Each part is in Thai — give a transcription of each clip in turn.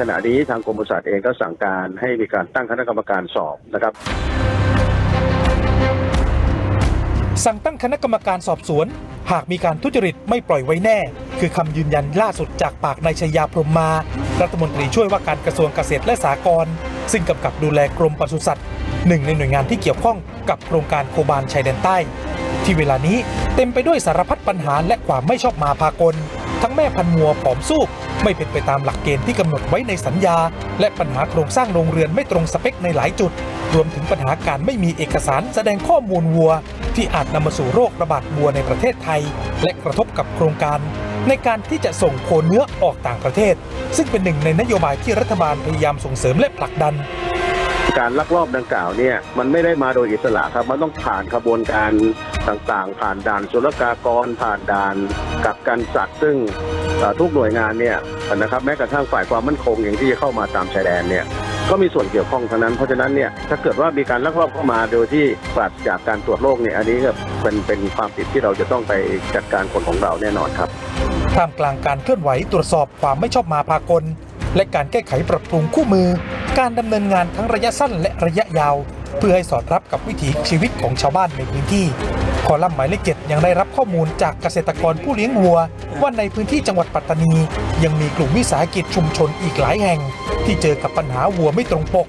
ขณะนี้ทางกรมปศุสัตว์เองก็สั่งการให้มีการตั้งคณะกรรมการสอบนะครับสั่งตั้งคณะกรรมการสอบสวน หากมีการทุจริตไม่ปล่อยไว้แน่ คือคำยืนยันล่าสุดจากปากนายชยาพรมมา รัฐมนตรีช่วยว่าการกระทรวงเกษตรและสหกรณ์ซึ่งกำกับดูแลกรมปศุสัตว์หนึ่งในหน่วยงานที่เกี่ยวข้องกับโครงการโคบานชายแดนใต้ ที่เวลานี้เต็มไปด้วยสารพัดปัญหาและความไม่ชอบมาพากล ทั้งแม่พันวัวผอมสู้ไม่เป็นไปตามหลักเกณฑ์ที่กำหนดไว้ในสัญญา และปัญหาโครงสร้างโรงเรือนไม่ตรงสเปคในหลายจุด รวมถึงปัญหาการไม่มีเอกสารแสดงข้อมูลวัว ที่อาจนำมาสู่โรคระบาดวัวในประเทศไทย และกระทบกับโครงการ ในการที่จะส่งโคเนื้อออกต่างประเทศ ซึ่งเป็นหนึ่งในนโยบายที่รัฐบาลพยายามส่งเสริมและผลักดัน การลักลอบดังกล่าวเนี่ยมันไม่ได้มาโดยอิสระครับ มันต้องผ่านขบวนการต่างๆ ผ่านด่านศุลกากร ผ่านด่านกักกันสัตว์ ซึ่งทุกหน่วยงานเนี่ยนะครับแม้กระทั่งฝ่ายความมั่นคงอย่างที่จะเข้ามาตามชายแดนเนี่ยก็มีส่วนเกี่ยวข้องทั้งนั้น เพราะฉะนั้นเนี่ยถ้าเกิดว่ามีการลักลอบเข้ามาโดยที่ปราศจากการตรวจโรคเนี่ยอันนี้ก็เป็นเป็นความผิดที่เราจะต้องไปจัดการคนของเราแน่นอนครับท่ามกลางการเคลื่อนไหวตรวจสอบความไม่ชอบมาพากล และการแก้ไขปรับปรุงคู่มือ การดำเนินงานทั้งระยะสั้นและระยะยาว เพื่อให้สอดรับกับวิถีชีวิตของชาวบ้านในพื้นที่คอลัมน์หมายเลขเจ็ดยังได้รับข้อมูลจากเกษตรกรผู้เลี้ยงวัว ว่าในพื้นที่จังหวัดปัตตานี ยังมีกลุ่มวิสาหกิจชุมชนอีกหลายแห่ง ที่เจอกับปัญหาวัวไม่ตรงปก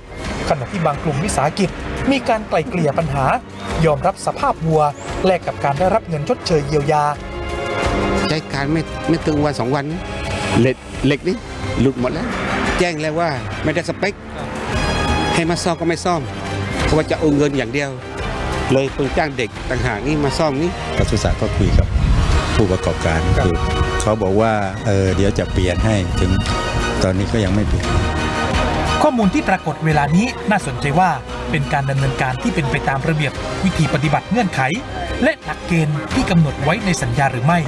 ขณะที่บางกลุ่มวิสาหกิจ มีการไกล่เกลี่ยปัญหา ยอมรับสภาพวัว แลกกับการได้รับเงินชดเชยเยียวยา ใช้การไม่ไม่ตึงวันสองวันเหล็กเหล็กนี่หลุดหมดแล้ว แจ้งแล้วว่าไม่ได้สเปค ให้มาซ่อมก็ไม่ซ่อมเพราะว่าจะเอาเงินอย่างเดียว เลยต้องจ้างเด็กต่างหากนี่มาซ่อมนี่ปศุสัตว์ก็คุยกับผู้ประกอบการครับคือเขาบอกว่าเออเดี๋ยวจะเปลี่ยนให้ถึงตอนนี้ก็ยังไม่เปลี่ยนข้อมูลที่ปรากฏเวลานี้น่าสนใจว่าเป็นการดำเนินการที่เป็นไปตามระเบียบวิธีปฏิบัติเงื่อนไข และหลักเกณฑ์ที่กำหนดไว้ในสัญญาหรือไม่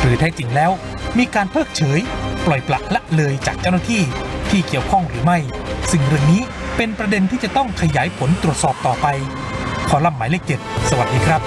หรือแท้จริงแล้ว มีการเพิกเฉย ปล่อยปละละเลยจากเจ้าหน้าที่ ที่เกี่ยวข้องหรือไม่ ซึ่งเรื่องนี้เป็นประเด็นที่จะต้องขยายผลตรวจสอบต่อไป ขอลัมหมายเลขเจ็ดสวัสดีครับ